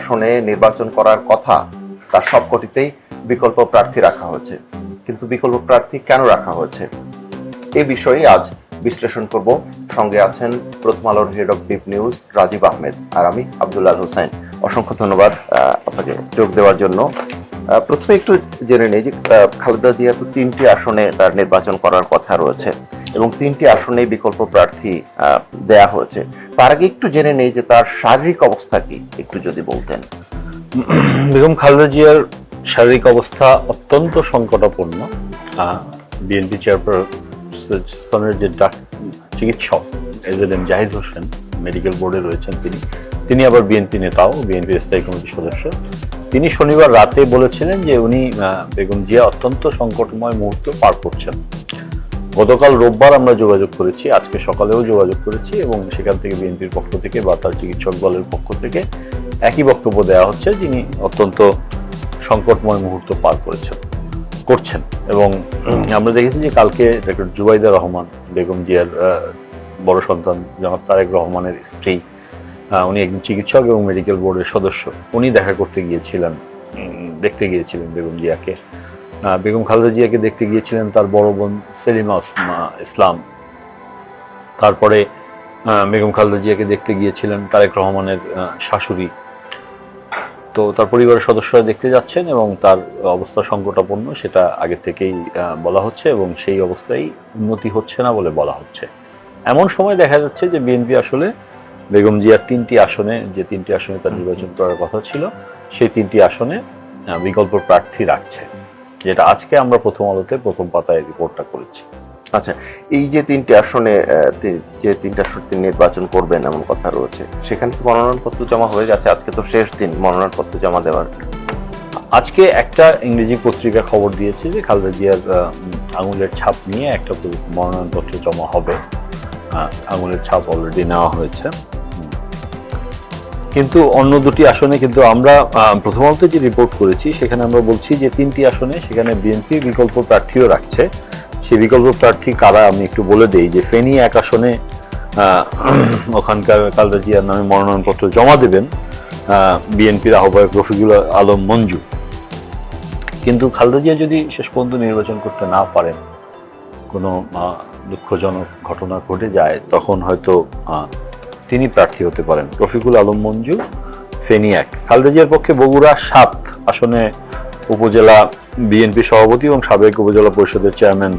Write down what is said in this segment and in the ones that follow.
আসনে নির্বাচন করার কথা তার সবকটিতেই বিকল্প প্রার্থী রাখা হয়েছে। কিন্তু বিকল্প প্রার্থী কেন রাখা হয়েছে? এ বিষয়ে আজ বিশ্লেষণ করব। সঙ্গে আছেন প্রথম আলোর head of deep news Rajib Ahmed, আর আমি আবদুল্লাহ হোসেন। অসংখ্য ধন্যবাদ আপনাকে যোগ দেওয়ার জন্য। প্রথমে একটু জেনে নেই যে খালেদা জিয়া তো তিনটি আসনে তার নির্বাচন করার কথা রয়েছে এবং তিনটি আসনে বিকল্প প্রার্থী দেয়া হয়েছে। তার আগে একটু জেনে নেই যে তার শারীরিক অবস্থা কি, একটু যদি বলতেন। বেগম খালেদা জিয়ার শারীরিক অবস্থা অত্যন্ত সংকটাপন্ন। বিএনপি চেয়ারপারসনের যে চিকিৎসক A Z M Zahid Hossain, medical বোর্ডে রয়েছেন তিনি। তিনি আবার বিএনপি নেতাও, বিএনপির স্থায়ী কমিটির সদস্য। তিনি শনিবার রাতে বলেছিলেন যে উনি বেগম জিয়া অত্যন্ত সংকটময় মুহূর্ত পার করছেন। গতকাল রোববার আমরা যোগাযোগ করেছি, আজকে সকালেও যোগাযোগ করেছি এবং সেখান থেকে বিএনপির পক্ষ থেকে বা তার চিকিৎসক দলের পক্ষ থেকে একই বক্তব্য দেওয়া হচ্ছে, যিনি অত্যন্ত সংকটময় মুহূর্ত পার করেছেন, করছেন। এবং আমরা দেখেছি যে কালকে ডক্টর জুবাইদা রহমান, বেগম জিয়ার বড় সন্তান জনাব তারেক রহমানের স্ত্রী উনি একজন চিকিৎসক এবং মেডিকেল বোর্ডের সদস্য। উনি দেখা করতে গিয়েছিলেন দেখতে গিয়েছিলেন বেগম জিয়াকে। বেগম খালেদা জিয়াকে দেখতে গিয়েছিলেন তার বড় বোন সেলিমা ইসলাম। তারপরে বেগম খালেদা জিয়াকে দেখতে গিয়েছিলেন তারেক রহমানের শাশুড়ি। তো তার পরিবারের সদস্যরা দেখতে যাচ্ছেন এবং তার অবস্থা সংকটাপন্ন, সেটা আগে থেকেই বলা হচ্ছে এবং সেই অবস্থায় উন্নতি হচ্ছে না বলে বলা হচ্ছে। এমন সময় দেখা যাচ্ছে যে বিএনপি আসলে বেগম জিয়ার তিনটি আসনে যে তিনটি আসনে তার নির্বাচন করার কথা ছিল সেই তিনটি আসনে বিকল্প প্রার্থী রাখছে যেটা আজকে আমরা প্রথম আলোতে প্রথম পাতায় রিপোর্টটা করেছি। আচ্ছা এই যে তিনটি আসনে যে তিনটা আসনে তিনি নির্বাচন করবেন এমন কথা রয়েছে সেখানে কি মনোনয়নপত্র জমা হয়ে গেছে? আজকে তো শেষ দিন মনোনয়নপত্র জমা দেওয়ার। আজকে একটা ইংরেজি পত্রিকা খবর দিয়েছে যে খালেদা জিয়ার আঙুলের ছাপ নিয়ে একটা মনোনয়নপত্র জমা হবে আঙুলের ছাপ অলরেডি নেওয়া হয়েছে। কিন্তু অন্য দুটি আসনে কিন্তু আমরা প্রথমত যে রিপোর্ট করেছি, সেখানে আমরা বলছি যে তিনটি আসনে সেখানে বিএনপি বিকল্প প্রার্থীও রাখছে। সেই বিকল্প প্রার্থী কারা আমি একটু বলে দেই যে ফেনী এক আসনে ওখানকার খালেদা জিয়ার নামে মনোনয়নপত্র জমা দেবেন বিএনপির আহ্বায়ক রফিকুল আলম মঞ্জু। কিন্তু খালেদা জিয়া যদি শেষ পর্যন্ত নির্বাচন করতে না পারেন, কোনো দুঃখজনক ঘটনা ঘটে যায়, তখন হয়তো তিনি প্রার্থী হতে পারেন। রফিকুল আলম মঞ্জু, ফেনী এক। খালেদা জিয়ার পক্ষে বগুড়া সাত আসনে উপজেলা বিএনপি সভাপতি এবং সাবেক উপজেলা পরিষদের চেয়ারম্যান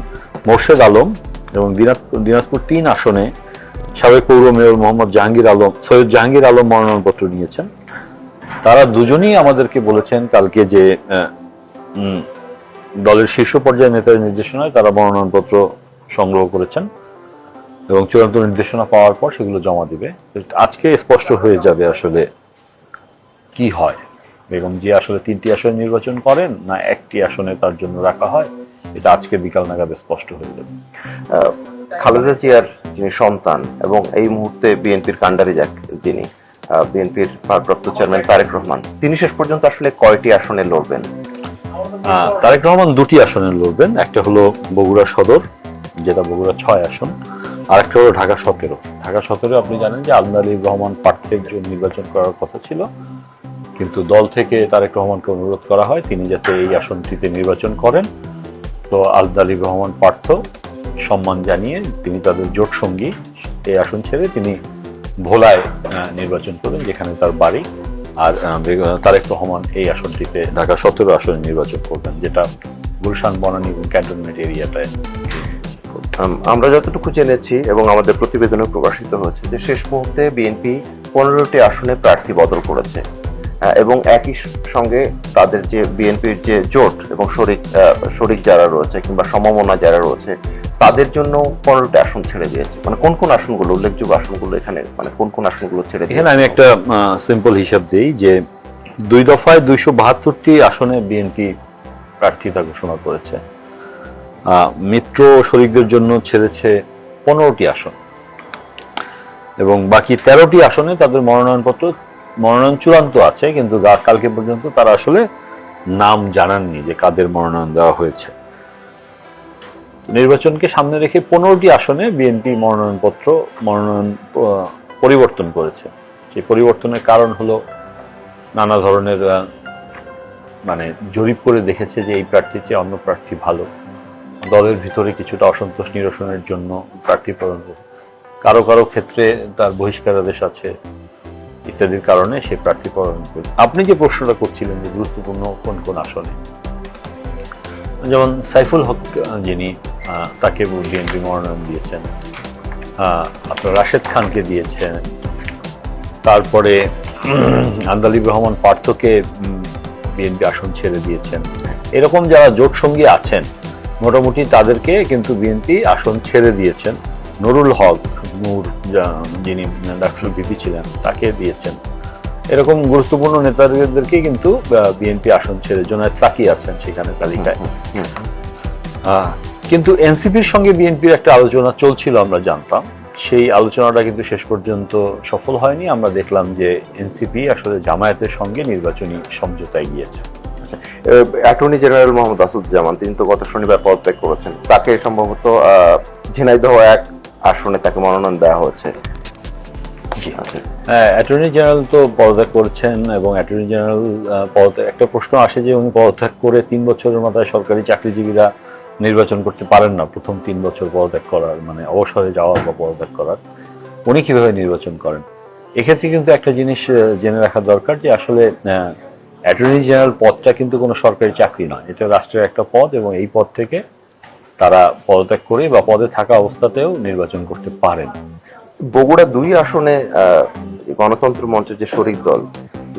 মোর্শেদ আলম এবং দিনাজপুর তিন আসনে সাবেক পৌর মেয়র মোহাম্মদ জাহাঙ্গীর আলম, সৈয়দ জাহাঙ্গীর আলম মনোনয়নপত্র নিয়েছেন। তারা দুজনেই আমাদেরকে বলেছেন কালকে যে দলের শীর্ষ পর্যায়ের নেতার নির্দেশনায় তারা মনোনয়নপত্র সংগ্রহ করেছেন। এবং চূড়ান্ত নির্দেশনা পাওয়ার পর সেগুলো জমা দিবে। আজকে স্পষ্ট হয়ে যাবে আসলে কি হয়। বেগম জি আসলে তিনটি আসনে নির্বাচন করেন না একটি আসনে তার জন্য রাখা হয়? এটা আজকে বিকাল নাগাদ স্পষ্ট হয়ে যাবে। খালেদা জিয়ার যিনি সন্তান এবং এই মুহূর্তে বিএনপির কাণ্ডারি যাক যিনি বিএনপির ভারপ্রাপ্ত চেয়ারম্যান তারেক রহমান, তিনি শেষ পর্যন্ত আসলে কয়টি আসনে লড়বেন? তারেক রহমান দুটি আসনে লড়বেন। একটা হলো বগুড়া সদর, যেটা বগুড়া ছয় আসন। আর একটা হলো ঢাকা সতেরো। ঢাকা সতেরো, আপনি জানেন যে আলম আলী রহমান প্রার্থীর জন্য নির্বাচন করার কথা ছিল, কিন্তু দল থেকে তারেক রহমানকে অনুরোধ করা হয়, তিনি যাতে এই আসনটিতে নির্বাচন করেন। তো আলদ আলী রহমান পার্থ, সম্মান জানিয়ে তিনি তাদের জোট সঙ্গী, এই আসন ছেড়ে তিনি ভোলায় নির্বাচন করেন যেখানে তার বাড়ি। আর তারেক রহমান এই আসনটিতে ঢাকা সতেরো আসনে নির্বাচন করবেন, যেটা গুলশান বনানী এবং ক্যান্টনমেন্ট এরিয়াটায় আমরা যতটুকু জেনেছি এবং আমাদের প্রতিবেদনে প্রকাশিত হয়েছে যে শেষ মুহূর্তে বিএনপি পনেরোটি আসনে প্রার্থী বদল করেছে। এবং একই সঙ্গে তাদের যে বিএনপির যে জোট এবং শরিক শরিক যারা রয়েছে কিংবা সমমনা যারা রয়েছে তাদের জন্য পনেরোটি আসন ছেড়ে দিয়েছে। মানে কোন কোন আসনগুলো উল্লেখযোগ্য আসনগুলো এখানে মানে কোন কোন আসনগুলো ছেড়ে এখানে আমি একটা সিম্পল হিসাব দিই যে দুই দফায় দুইশো বাহাত্তরটি আসনে বিএনপি প্রার্থিতা ঘোষণা করেছে। মিত্র শরিকদের জন্য ছেড়েছে পনেরোটি আসন। এবং বাকি তেরোটি আসনে তাদের মনোনয়নপত্র, মনোনয়ন চূড়ান্ত আছে, কিন্তু কালকে পর্যন্ত তারা আসলে নাম জানাননি যে কাদের মনোনয়ন দেওয়া হয়েছে। নির্বাচনকে সামনে রেখে পনেরোটি আসনে বিএনপি মনোনয়নপত্র, মনোনয়ন পরিবর্তন করেছে। সেই পরিবর্তনের কারণ হলো নানা ধরনের মানে জরিপ করে দেখেছে যে এই প্রার্থীর চেয়ে অন্য প্রার্থী ভালো। দলের ভিতরে কিছুটা অসন্তোষ নিরসনের জন্য প্রার্থী প্রদান করে কারও কারও ক্ষেত্রে তার বহিষ্কারাদেশ আছে ইত্যাদির কারণে সে প্রার্থী প্রদান করে আপনি যে প্রশ্নটা করছিলেন যে গুরুত্বপূর্ণ কোন কোন আসনে? যেমন সাইফুল হক যিনি তাকে বিএনপি মনোনয়ন দিয়েছেন আপনার রাশেদ খানকে দিয়েছেন, তারপরে আন্দালিব রহমান পার্থকে বিএনপি আসন ছেড়ে দিয়েছেন। এরকম যারা জোট সঙ্গী আছেন মোটামুটি তাদেরকে কিন্তু বিএনপি আসন ছেড়ে দিয়েছেন। নুরুল হক নূর যিনি ডাক্তার বিপি ছিলেন তাকে দিয়েছেন। এরকম গুরুত্বপূর্ণ নেতাদেরকে কিন্তু বিএনপি আসন ছেড়ে জোনায়দ সাকি আছেন সেখানে তালিকায়। আহ, কিন্তু এনসিপির সঙ্গে বিএনপির একটা আলোচনা চলছিল আমরা জানতাম। সেই আলোচনাটা কিন্তু শেষ পর্যন্ত সফল হয়নি। আমরা দেখলাম যে এনসিপি আসলে জামায়াতের সঙ্গে নির্বাচনী সমঝোতায় গিয়েছে। অ্যাটর্নি জেনারেল মোহাম্মদ আসাদুজ্জামান, তিনি তো গত শনিবার পদত্যাগ করেছেন তাকে সম্ভবত ঝিনাইদহ এক আসনে তাকে মনোনয়ন দেওয়া হয়েছে জি। আচ্ছা। অ্যাটর্নি জেনারেল তো পদত্যাগ করছেন এবং অ্যাটর্নি জেনারেল পদত্যাগ, একটা প্রশ্ন আসে যে উনি পদত্যাগ করে তিন বছরের মাথায় সরকারি চাকরিজীবীরা নির্বাচন করতে পারেন না, প্রথম তিন বছর পদত্যাগ করার মানে অবসরে যাওয়া বা পদত্যাগ করার উনি কীভাবে নির্বাচন করেন এক্ষেত্রে কিন্তু একটা জিনিস জেনে রাখা দরকার যে আসলে অ্যাটর্নি জেনারেল পদটা কিন্তু কোনো সরকারি চাকরি নয়। এটা রাষ্ট্রের একটা পদ এবং এই পদ থেকে তারা পদত্যাগ করে বা পদে থাকা অবস্থাতেও নির্বাচন করতে পারেন। বগুড়া দুই আসনে গণতন্ত্র মঞ্চের যে শরিক দল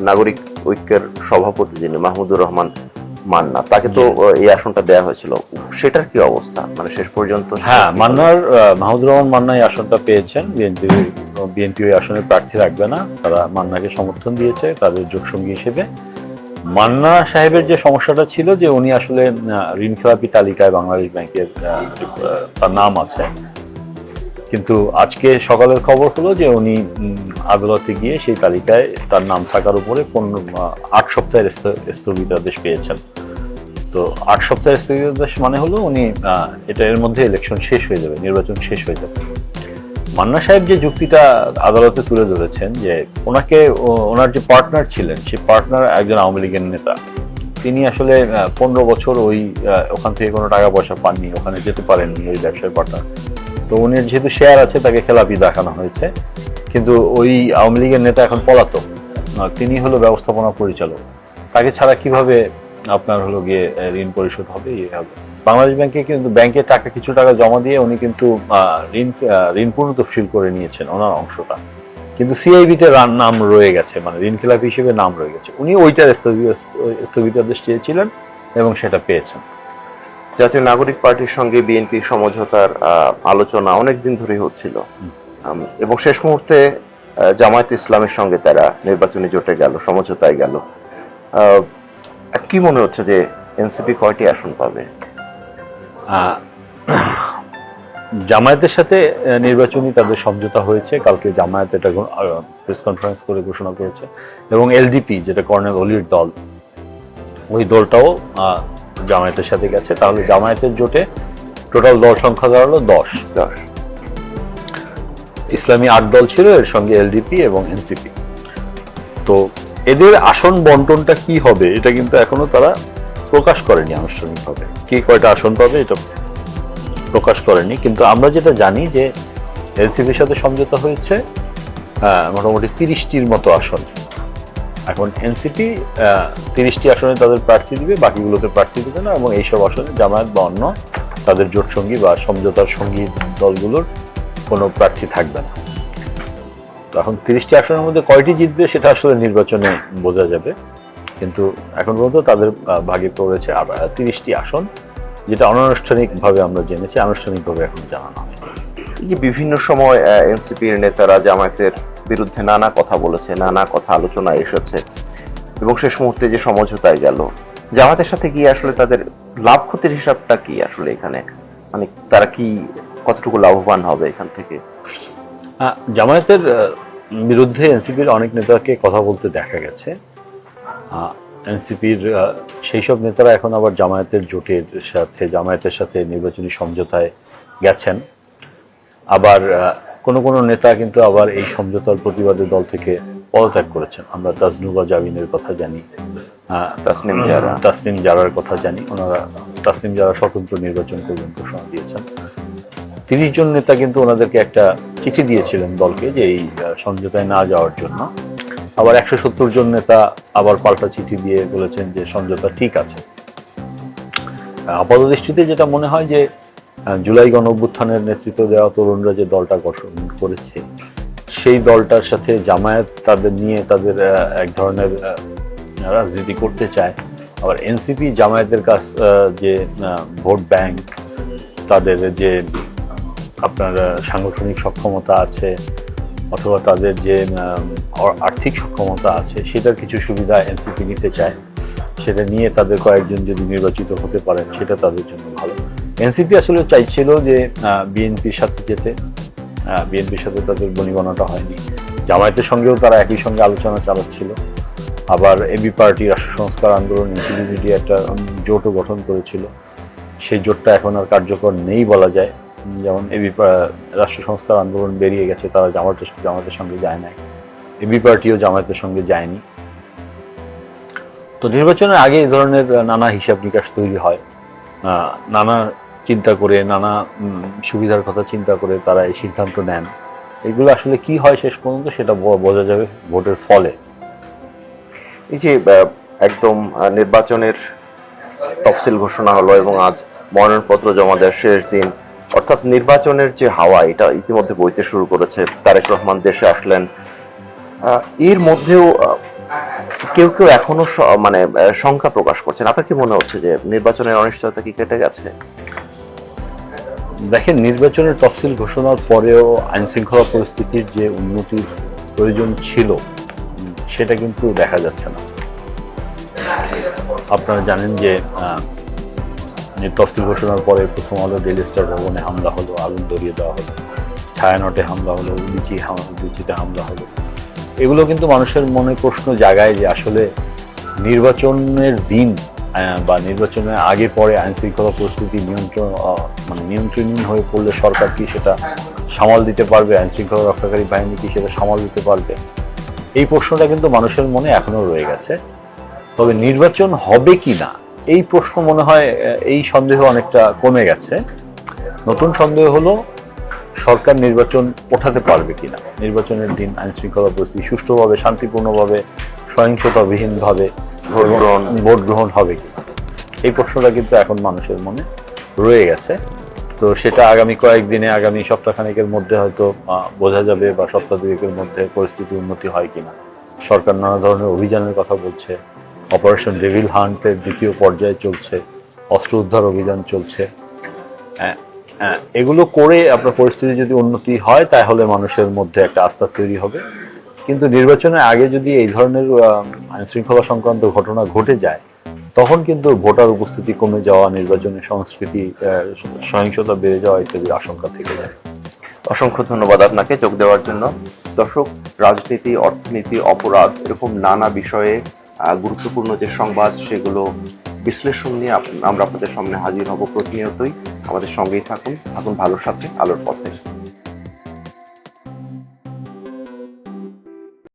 নাগরিক ঐক্যের সভাপতি যিনি মাহমুদুর রহমান মান্না তাকে তো এই আসনটা দেওয়া হয়েছিল। সেটার কি অবস্থা? মানে শেষ পর্যন্ত হ্যাঁ মান্নার মাহমুদুর রহমান মান্না এই আসনটা পেয়েছেন। বিএনপি বিএনপি ওই আসনে প্রার্থী রাখবে না। তারা মান্নাকে সমর্থন দিয়েছে তাদের যোগসঙ্গী হিসেবে। মান্না সাহেবের যে সমস্যাটা ছিল যে উনি আসলে ঋণ খেলাপি তালিকায় বাংলাদেশ ব্যাংকের তার নাম আছে। কিন্তু আজকে সকালের খবর হলো যে উনি আদালতে গিয়ে সেই তালিকায় তার নাম থাকার উপরে পনেরো আট সপ্তাহের স্থ- স্থগিতাদেশ পেয়েছেন। তো আট সপ্তাহের স্থগিতাদেশ মানে হলো উনি এটা এর মধ্যে ইলেকশন শেষ হয়ে যাবে, নির্বাচন শেষ হয়ে যাবে। মান্না সাহেব যে যুক্তিটা আদালতে তুলে ধরেছেন যে ওনাকে ওনার যে পার্টনার ছিলেন, সেই পার্টনার একজন আওয়ামী লীগের নেতা, তিনি আসলে পনেরো বছর ওই ওখান থেকে কোনো টাকা পয়সা পাননি, ওখানে যেতে পারেননি ওই ব্যবসার পার্টনার তো উনি যেহেতু শেয়ার আছে, তাকে খেলাপি দেখানো হয়েছে। কিন্তু ওই আওয়ামী লীগের নেতা এখন পলাতক। তিনি হলো ব্যবস্থাপনা পরিচালক। তাকে ছাড়া কীভাবে আপনার হলো গিয়ে ঋণ পরিশোধ হবে ইয়ে হবে। বাংলাদেশ ব্যাংকে কিন্তু ব্যাংকে টাকা কিছু টাকা জমা দিয়ে উনি কিন্তু ঋণ ঋণ পূর্ণ তফসিল করে নিয়েছেন ওনার অংশটা। কিন্তু সিআইবিতে নাম রয়ে গেছে মানে ঋণ খেলাপি হিসেবে নাম রয়ে গেছে। উনি ওইটার স্থগি- স্থগিতাদেশ চেয়েছিলেন এবং সেটা পেয়েছেন। জাতীয় নাগরিক পার্টির সঙ্গে বিএনপি সমঝোতার আলোচনা অনেক দিন ধরেই হচ্ছিল। এবং শেষ মুহূর্তে জামায়াত ইসলামের সঙ্গে তারা নির্বাচনী জোটে গেল সমঝোতায় গেল। আহ, কি মনে হচ্ছে যে এনসিপি কয়টি আসন পাবে? জামায়াতের সাথে নির্বাচনী তাদের সমঝোতা হয়েছে। কালকে জামায়াত এটা প্রেস কনফারেন্স করে ঘোষণা করেছে। এবং এলডিপি যেটা কর্নেল অলির দল ওই দলটাও জামায়াতের সাথে গেছে। তাহলে জামায়াতের জোটে টোটাল দল সংখ্যা দাঁড়াল দশ। দশ। ইসলামী আট দল ছিল এর সঙ্গে এলডিপি এবং এনসিপি তো এদের আসন বন্টনটা কি হবে এটা কিন্তু এখনও তারা প্রকাশ করেনি আনুষ্ঠানিকভাবে কি কয়টা আসন পাবে এটা প্রকাশ করেনি, কিন্তু আমরা যেটা জানি যে এনসিপির সাথে সমঝোতা হয়েছে মোটামুটি তিরিশটির মতো আসন। এখন এনসিপি তিরিশটি আসনে তাদের প্রার্থী দিবে বাকিগুলোতে প্রার্থী দিবে না, এবং এইসব আসনে জামায়াত বা অন্য তাদের জোট সঙ্গী বা সমঝোতার সঙ্গী দলগুলোর কোনো প্রার্থী থাকবে না। তো এখন তিরিশটি আসনের মধ্যে কয়টি জিতবে সেটা আসলে নির্বাচনে বোঝা যাবে। কিন্তু এখন পর্যন্ত তাদের ভাগে পড়েছে তিরিশটি আসন যেটা অনানুষ্ঠানিকভাবে আমরা জেনেছি আনুষ্ঠানিকভাবে এখন জানানো হয় এই যে বিভিন্ন সময় এনসিপির নেতারা জামায়াতের বিরুদ্ধে নানা কথা বলেছে নানা কথা আলোচনা এসেছে এবং শেষ মুহূর্তে যে সমঝোতায় গেল জামাতের সাথে গিয়ে আসলে তাদের লাভ ক্ষতির হিসাবটা কি আসলে এখানে? মানে তারা কি কতটুকু লাভবান হবে এখান থেকে? জামায়াতের বিরুদ্ধে এনসিপির অনেক নেতাকে কথা বলতে দেখা গেছে। এনসিপির সেই সব নেতারা এখন আবার জামায়াতের জোটের সাথে জামায়াতের সাথে নির্বাচনী সমঝোতায় গেছেন। আবার কোনো কোনো নেতা কিন্তু আবার এই সমঝোতার প্রতিবাদে দল থেকে পদত্যাগ করেছেন। আমরা তাজনুবা জামিনের কথা জানি তাসনিম জারা। তাসনিম জারার কথা জানি। ওনারা তাসনিম জারা স্বতন্ত্র নির্বাচন করবেন ঘোষণা দিয়েছেন। তিরিশ জন নেতা কিন্তু ওনাদেরকে একটা চিঠি দিয়েছিলেন দলকে যে এই সমঝোতায় না যাওয়ার জন্য। আবার একশো সত্তর জন নেতা আবার পাল্টা চিঠি দিয়ে বলেছেন যে সমঝোতা ঠিক আছে। আপাত দৃষ্টিতে যেটা মনে হয় যে জুলাই গণ অভ্যুত্থানের নেতৃত্ব দেওয়া তরুণরা যে দলটা গঠন করেছে, সেই দলটার সাথে জামায়াত তাদের নিয়ে তাদের এক ধরনের রাজনীতি করতে চায়। আবার এনসিপি জামায়াতের কাছ যে ভোট ব্যাংক, তাদের যে আপনার সাংগঠনিক সক্ষমতা আছে অথবা তাদের যে আর্থিক সক্ষমতা আছে, সেটার কিছু সুবিধা এনসিপি নিতে চায়, সেটা নিয়ে তাদের কয়েকজন যদি নির্বাচিত হতে পারেন, সেটা তাদের জন্য ভালো। এনসিপি আসলে চাইছিল যে বিএনপির সাথে যেতে বিএনপির সাথে তাদের বনিবনাটা হয়নি। জামায়াতের সঙ্গেও তারা একই সঙ্গে আলোচনা চালাচ্ছিল। আবার এবি পার্টি রাষ্ট্র সংস্কার আন্দোলন, এনসিপি একটা জোটও গঠন করেছিল। সেই জোটটা এখন আর কার্যকর নেই বলা যায়। যেমন এবি রাষ্ট্র সংস্কার আন্দোলন বেরিয়ে গেছে, তারা জামাতের জামাতের সঙ্গে যায় নাই। এবি পার্টিও জামায়াতের সঙ্গে যায়নি। তো নির্বাচনের আগে এই ধরনের নানা হিসাব নিকাশ তৈরি হয়। নানা চিন্তা করে, নানা সুবিধার কথা চিন্তা করে তারা এই সিদ্ধান্ত নেন। এগুলো আসলে কি হয় শেষ পর্যন্ত সেটা বোঝা যাবে ভোটের ফলে। এই যে একদম নির্বাচনের তফসিল ঘোষণা হলো এবং আজ মনোনয়নপত্র জমা দেওয়ার শেষ দিন। অর্থাৎ নির্বাচনের যে হাওয়া, এটা ইতিমধ্যে বইতে শুরু করেছে তারেক রহমান দেশে আসলেন। এর মধ্যেও কেউ কেউ এখনও মানে শঙ্কা প্রকাশ করছেন। আপনার কি মনে হচ্ছে যে নির্বাচনের অনিশ্চয়তা কি কেটে গেছে? দেখেন, নির্বাচনের তফসিল ঘোষণার পরেও আইন শৃঙ্খলা পরিস্থিতির যে উন্নতির প্রয়োজন ছিল, সেটা কিন্তু দেখা যাচ্ছে না। আপনারা জানেন যে যে তফসিল ঘোষণার পরে প্রথম আলো ডেলি স্টার ভবনে হামলা হলো, আগুন ধরিয়ে দেওয়া হলো, ছায়ানটে হামলা হলো, উদিচি উদিচিতে হামলা হলো। এগুলো কিন্তু মানুষের মনে প্রশ্ন জাগায় যে আসলে নির্বাচনের দিন বা নির্বাচনের আগে পরে আইন শৃঙ্খলা পরিস্থিতি নিয়ন্ত্রণ মানে নিয়ন্ত্রণহীন হয়ে পড়লে সরকার কি সেটা সামাল দিতে পারবে? আইন শৃঙ্খলা রক্ষাকারী বাহিনী কি সেটা সামাল দিতে পারবে? এই প্রশ্নটা কিন্তু মানুষের মনে এখনও রয়ে গেছে। তবে নির্বাচন হবে কি না? এই প্রশ্ন মনে হয় এই সন্দেহ অনেকটা কমে গেছে। নতুন সন্দেহ হলো সরকার নির্বাচন ওঠাতে পারবে কিনা? নির্বাচনের দিন আইন শৃঙ্খলা পরিস্থিতি সুষ্ঠুভাবে শান্তিপূর্ণভাবে সহিংসতাবিহীনভাবে ভোট গ্রহণ। হবে কিনা? এই প্রশ্নটা কিন্তু এখন মানুষের মনে রয়ে গেছে। তো সেটা আগামী কয়েকদিনে আগামী সপ্তাহখানেকের মধ্যে হয়তো বোঝা যাবে বা সপ্তাহ দুয়েকের মধ্যে পরিস্থিতি উন্নতি হয় কিনা। সরকার নানা ধরনের অভিযানের কথা বলছে। অপারেশন ডেভিল হান্টের দ্বিতীয় পর্যায়ে চলছে, অস্ত্র উদ্ধার অভিযান চলছে। এগুলো করে আপনার পরিস্থিতি যদি উন্নতি হয়, তাহলে মানুষের মধ্যে একটা আস্থা তৈরি হবে। কিন্তু নির্বাচনের আগে যদি এই ধরনের আইন শৃঙ্খলা সংক্রান্ত ঘটনা ঘটে যায়, তখন কিন্তু ভোটার উপস্থিতি কমে যাওয়া নির্বাচনের সংস্কৃতি সহিংসতা বেড়ে যাওয়া ইত্যাদির আশঙ্কা থেকে যায়। অসংখ্য ধন্যবাদ আপনাকে যোগ দেওয়ার জন্য। দর্শক, রাজনীতি, অর্থনীতি, অপরাধ এরকম নানা বিষয়ে গুরুত্বপূর্ণ যে সংবাদ, সেগুলো বিশ্লেষণ নিয়ে আমরা আপনাদের সামনে হাজির হব প্রতিনিয়তই। আমাদের সঙ্গেই থাকুন থাকুন ভালোর সাথে, আলোর পথে।